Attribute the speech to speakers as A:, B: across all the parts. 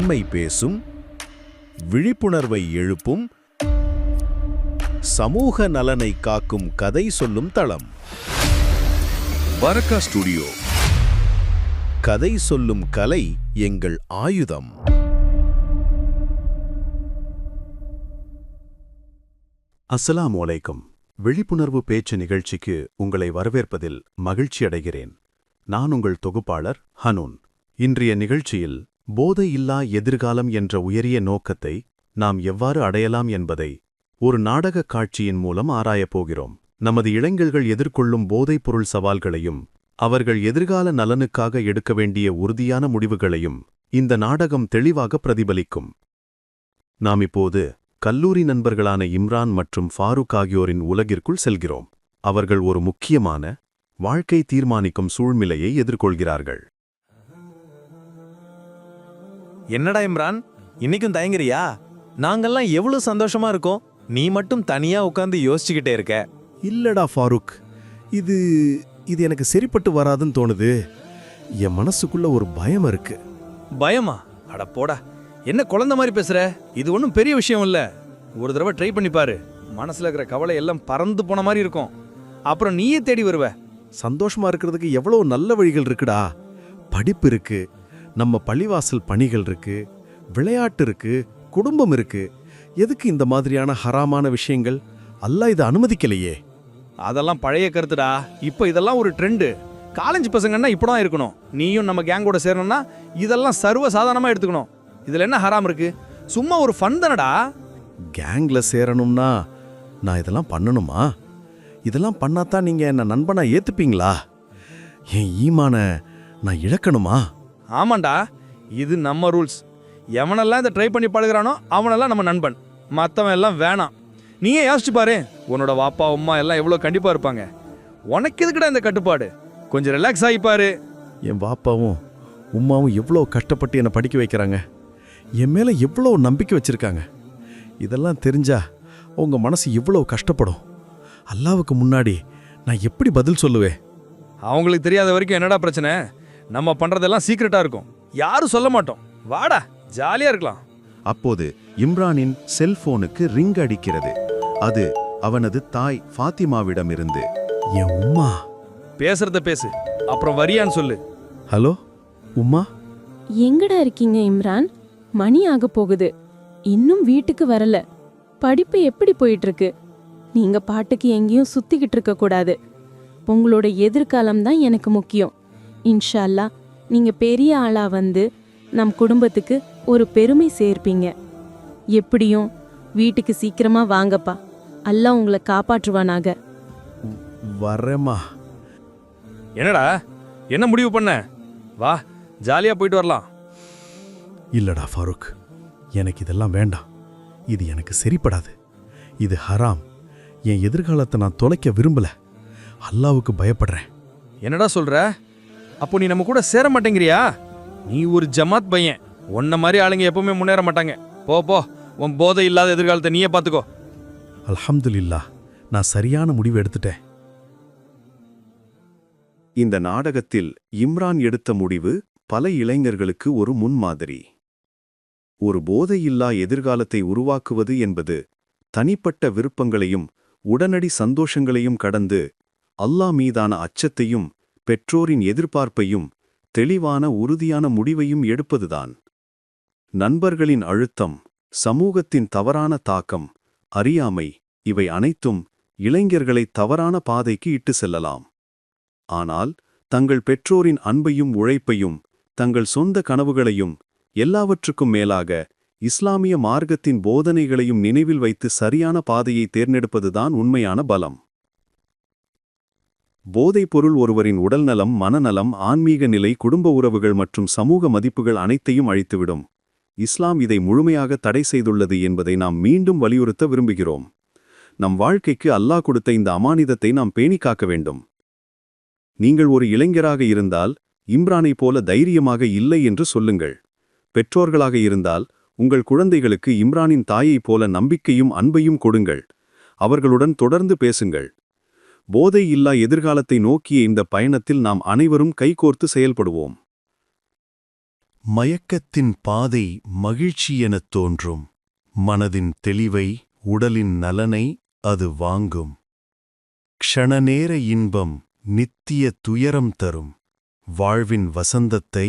A: உண்மை பேசும் விழிப்புணர்வை எழுப்பும் சமூக நலனை காக்கும் கதை சொல்லும் தளம்.
B: பரக்கா ஸ்டுடியோ.
A: கதை சொல்லும் கலை எங்கள் ஆயுதம்.
C: அஸ்ஸலாமு அலைக்கும். விழிப்புணர்வு பேச்சு நிகழ்ச்சிக்கு உங்களை வரவேற்பதில் மகிழ்ச்சி அடைகிறேன் நான் உங்கள் தொகுப்பாளர் ஹனூன். இன்றைய நிகழ்ச்சியில் போதை இல்லா எதிர்காலம் என்ற உயரிய நோக்கத்தை நாம் எவ்வாறு அடையலாம் என்பதை ஒரு நாடகக் காட்சியின் மூலம் ஆராயப்போகிறோம் நமது இளைஞர்கள் எதிர்கொள்ளும் போதைப் பொருள் சவால்களையும் அவர்கள் எதிர்கால நலனுக்காக எடுக்க வேண்டிய உறுதியான முடிவுகளையும் இந்த நாடகம் தெளிவாக பிரதிபலிக்கும். நாம் இப்போது கல்லூரி நண்பர்களான இம்ரான் மற்றும் ஃபாரூக் ஆகியோரின் உலகிற்குள் செல்கிறோம். அவர்கள் ஒரு முக்கியமான வாழ்க்கை தீர்மானிக்கும் சூழ்நிலையை எதிர்கொள்கிறார்கள்.
D: என்னடா இம்ரான்? இன்னைக்கும் தயங்குறியா? நாங்கெல்லாம் எவ்வளவு சந்தோஷமா இருக்கோம். நீ மட்டும் தனியா உட்காந்து யோசிச்சுக்கிட்டே இருக்க.
E: இல்லடா ஃபாரூக். இது இது எனக்கு சரிப்பட்டு வராதுன்னு தோணுது. என் மனசுக்குள்ள ஒரு பயம் இருக்கு.
F: பயமா? அட போடா. என்ன குழந்தை மாதிரி பேசுற? இது ஒன்றும் பெரிய விஷயம் இல்ல. ஒரு தடவை ட்ரை பண்ணி பாரு. மனசுல இருக்கிற கவலை எல்லாம் பறந்து போன மாதிரி இருக்கும். அப்புறம் நீயே தேடி வருவ.
E: சந்தோஷமா இருக்கிறதுக்கு எவ்வளவு நல்ல வழிகள் இருக்குடா. படிப்பு இருக்கு. நம்ம பள்ளிவாசல் பணிகள் இருக்கு விளையாட்டு இருக்கு குடும்பம் இருக்கு. எதுக்கு இந்த மாதிரியான ஹராமான விஷயங்கள்? அல்லாஹ் இதை அனுமதிக்கலையே.
F: அதெல்லாம் பழைய கருத்துடா. இப்போ இதெல்லாம் ஒரு ட்ரெண்டு. காலேஜ் பசங்கன்னா இப்படிதான் இருக்கணும். நீயும் நம்ம கேங்கோட சேரணும்னா இதெல்லாம் சர்வ சாதாரணமா எடுத்துக்கணும். இதுல என்ன ஹராம் இருக்கு? சும்மா ஒரு ஃபன் தானடா.
E: கேங்ல சேரணும்னா நான் இதெல்லாம் பண்ணணுமா? இதெல்லாம் பண்ணாதான் நீங்க என்ன நண்பனா ஏத்துப்பீங்களா? என் ஈமான நான் இழக்கணுமா?
F: ஆமாண்டா இது நம்ம ரூல்ஸ். எவனெல்லாம் இதை ட்ரை பண்ணி பழகுறானோ அவனெல்லாம் நம்ம நண்பன். மற்றவன் எல்லாம் வேணாம். நீயே யோசிச்சு பாரு உன்னோட வாப்பா அம்மா எல்லாம் எவ்வளோ கண்டிப்பாக இருப்பாங்க. உனக்கு எதுக்குடா இந்த கட்டுப்பாடு? கொஞ்சம் ரிலாக்ஸ் ஆகிப்பாரு
E: என் பாப்பாவும் உம்மாவும் எவ்வளோ கஷ்டப்பட்டு என்னை படிக்க வைக்கிறாங்க. என் மேலே எவ்வளோ நம்பிக்கை வச்சிருக்காங்க. இதெல்லாம் தெரிஞ்சா உங்க மனசு எவ்வளோ கஷ்டப்படும். அல்லாவுக்கு முன்னாடி நான் எப்படி பதில் சொல்லுவேன்?
F: அவங்களுக்கு தெரியாத வரைக்கும் என்னடா பிரச்சனை? நம்ம பண்ணுறதெல்லாம் சீக்ரெட்டாக இருக்கும். யாரும் சொல்ல மாட்டோம். வாடா ஜாலியாக இருக்கலாம்.
C: அப்போது இம்ரானின் செல்போனுக்கு ரிங் அடிக்கிறது. அது அவனது தாய் ஃபாத்திமாவிடமிருந்து.
E: என் உம்மா?
F: பேசுறத பேசு. அப்புறம் வரியான்னு சொல்லு.
E: ஹலோ உம்மா?
G: எங்கடா இருக்கீங்க இம்ரான்? மணி ஆக போகுது. இன்னும் வீட்டுக்கு வரல. படிப்பு எப்படி போயிட்டு இருக்கு நீங்க பாட்டுக்கு எங்கேயும் சுத்திக்கிட்டு இருக்க கூடாது உங்களோட எதிர்காலம் தான் எனக்கு முக்கியம். இன்ஷா அல்லாஹ் நீங்க பெரிய ஆளா வந்து நம் குடும்பத்துக்கு ஒரு பெருமை சேர்ப்பீங்க. எப்படியும் வீட்டுக்கு சீக்கிரமா வாங்கப்பா. அல்லாஹ் உங்களை காப்பாற்றுவானாக.
E: வரேம்மா.
F: என்னடா? என்ன முடிவு பண்ண? வா ஜாலியாக போயிட்டு வரலாம்.
E: இல்லடா ஃபாரூக். எனக்கு இதெல்லாம் வேண்டாம். இது எனக்கு சரிப்படாது. இது ஹராம். என் எதிர்காலத்தை நான் தொலைக்க விரும்பல. அல்லாவுக்கு பயப்படுறேன்.
F: என்னடா சொல்ற? அப்போ நீ நம்ம கூட சேர மாட்டேங்கிறியா? நீ ஒரு ஜமாத் பையன். உன்ன மாதிரி ஆளுங்க எப்பவுமே முன்னேற மாட்டாங்க. போ போ. உன் போதை இல்லாத எதிர்காலத்தை நீயே பார்த்துக்கோ.
E: அல்ஹம்துலில்லாஹ் நான் சரியான முடிவு எடுத்துட்டேன்.
C: இந்த நாடகத்தில் இம்ரான் எடுத்த முடிவு பல இளைஞர்களுக்கு ஒரு முன்மாதிரி. ஒரு போதையில்லா எதிர்காலத்தை உருவாக்குவது என்பது தனிப்பட்ட விருப்பங்களையும் உடனடி சந்தோஷங்களையும் கடந்து அல்லாஹ் மீதான அச்சத்தையும் பெற்றோரின் எதிர்பார்ப்பையும் தெளிவான உறுதியான முடிவையும் எடுப்பதுதான். நண்பர்களின் அழுத்தம் சமூகத்தின் தவறான தாக்கம் அறியாமை இவை அனைத்தும் இளைஞர்களை தவறான பாதைக்கு இட்டு செல்லலாம். ஆனால் தங்கள் பெற்றோரின் அன்பையும் உழைப்பையும் தங்கள் சொந்த கனவுகளையும் எல்லாவற்றுக்கும் மேலாக இஸ்லாமிய மார்க்கத்தின் போதனைகளையும் நினைவில் வைத்து சரியான பாதையை தேர்ந்தெடுப்பதுதான் உண்மையான பலம். போதைப் பொருள் ஒருவரின் உடல்நலம் மனநலம் ஆன்மீக நிலை குடும்ப உறவுகள் மற்றும் சமூக மதிப்புகள் அனைத்தையும் அழித்துவிடும். இஸ்லாம் இதை முழுமையாக தடை செய்துள்ளது என்பதை நாம் மீண்டும் வலியுறுத்த விரும்புகிறோம். நம் வாழ்க்கைக்கு அல்லாஹ் கொடுத்த இந்த அமானிதத்தை நாம் பேணிக்காக்க வேண்டும். நீங்கள் ஒரு இளைஞராக இருந்தால் இம்ரானைப் போல தைரியமாக இல்லை என்று சொல்லுங்கள். பெற்றோர்களாக இருந்தால் உங்கள் குழந்தைகளுக்கு இம்ரானின் தாயைப் போல நம்பிக்கையும் அன்பையும் கொடுங்கள். அவர்களுடன் தொடர்ந்து பேசுங்கள். போதை இல்லா எதிர்காலத்தை நோக்கிய இந்த பயணத்தில் நாம் அனைவரும் கைகோர்த்து செயல்படுவோம். மயக்கத்தின் பாதை மகிழ்ச்சி எனத் தோன்றும். மனதின் தெளிவை உடலின் நலனை அது வாங்கும். க்ஷணநேர இன்பம் நித்திய துயரம் தரும். வாழ்வின் வசந்தத்தை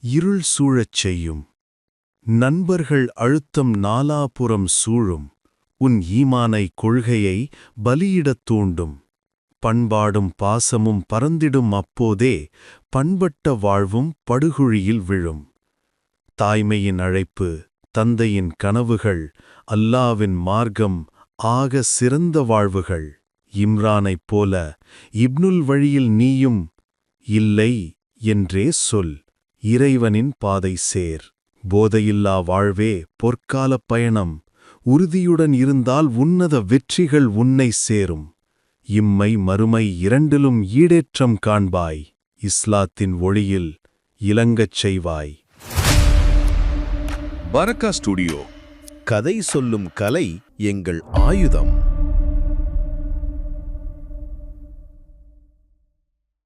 C: இருள் சூழச் செய்யும். நண்பர்கள் அழுத்தம் நாலாபுறம் சூழும். உன் ஈமானை கொள்கையை பலியிடத் தூண்டும். பண்பாடும் பாசமும் பறந்திடும் அப்போதே பண்பட்ட வாழ்வும் படுகுழியில் விழும். தாய்மையின் அழைப்பு தந்தையின் கனவுகள் அல்லாவின் மார்க்கம் ஆக சிறந்த வாழ்வுகள். இம்ரானைப் போல இப்னுல் வழியில் நீயும் இல்லை என்றே சொல். இறைவனின் பாதை சேர். போதையில்லா வாழ்வே பொற்காலப் பயணம். உறுதியுடன் இருந்தால் உன்னத வெற்றிகள் உன்னை சேரும். இம்மை மறுமை இரண்டிலும் ஈடேற்றம் காண்பாய். இஸ்லாத்தின் ஒளியில் இலங்கச் செய்வாய்.
B: பரக்கா ஸ்டுடியோ.
A: கதை சொல்லும் கலை எங்கள் ஆயுதம்.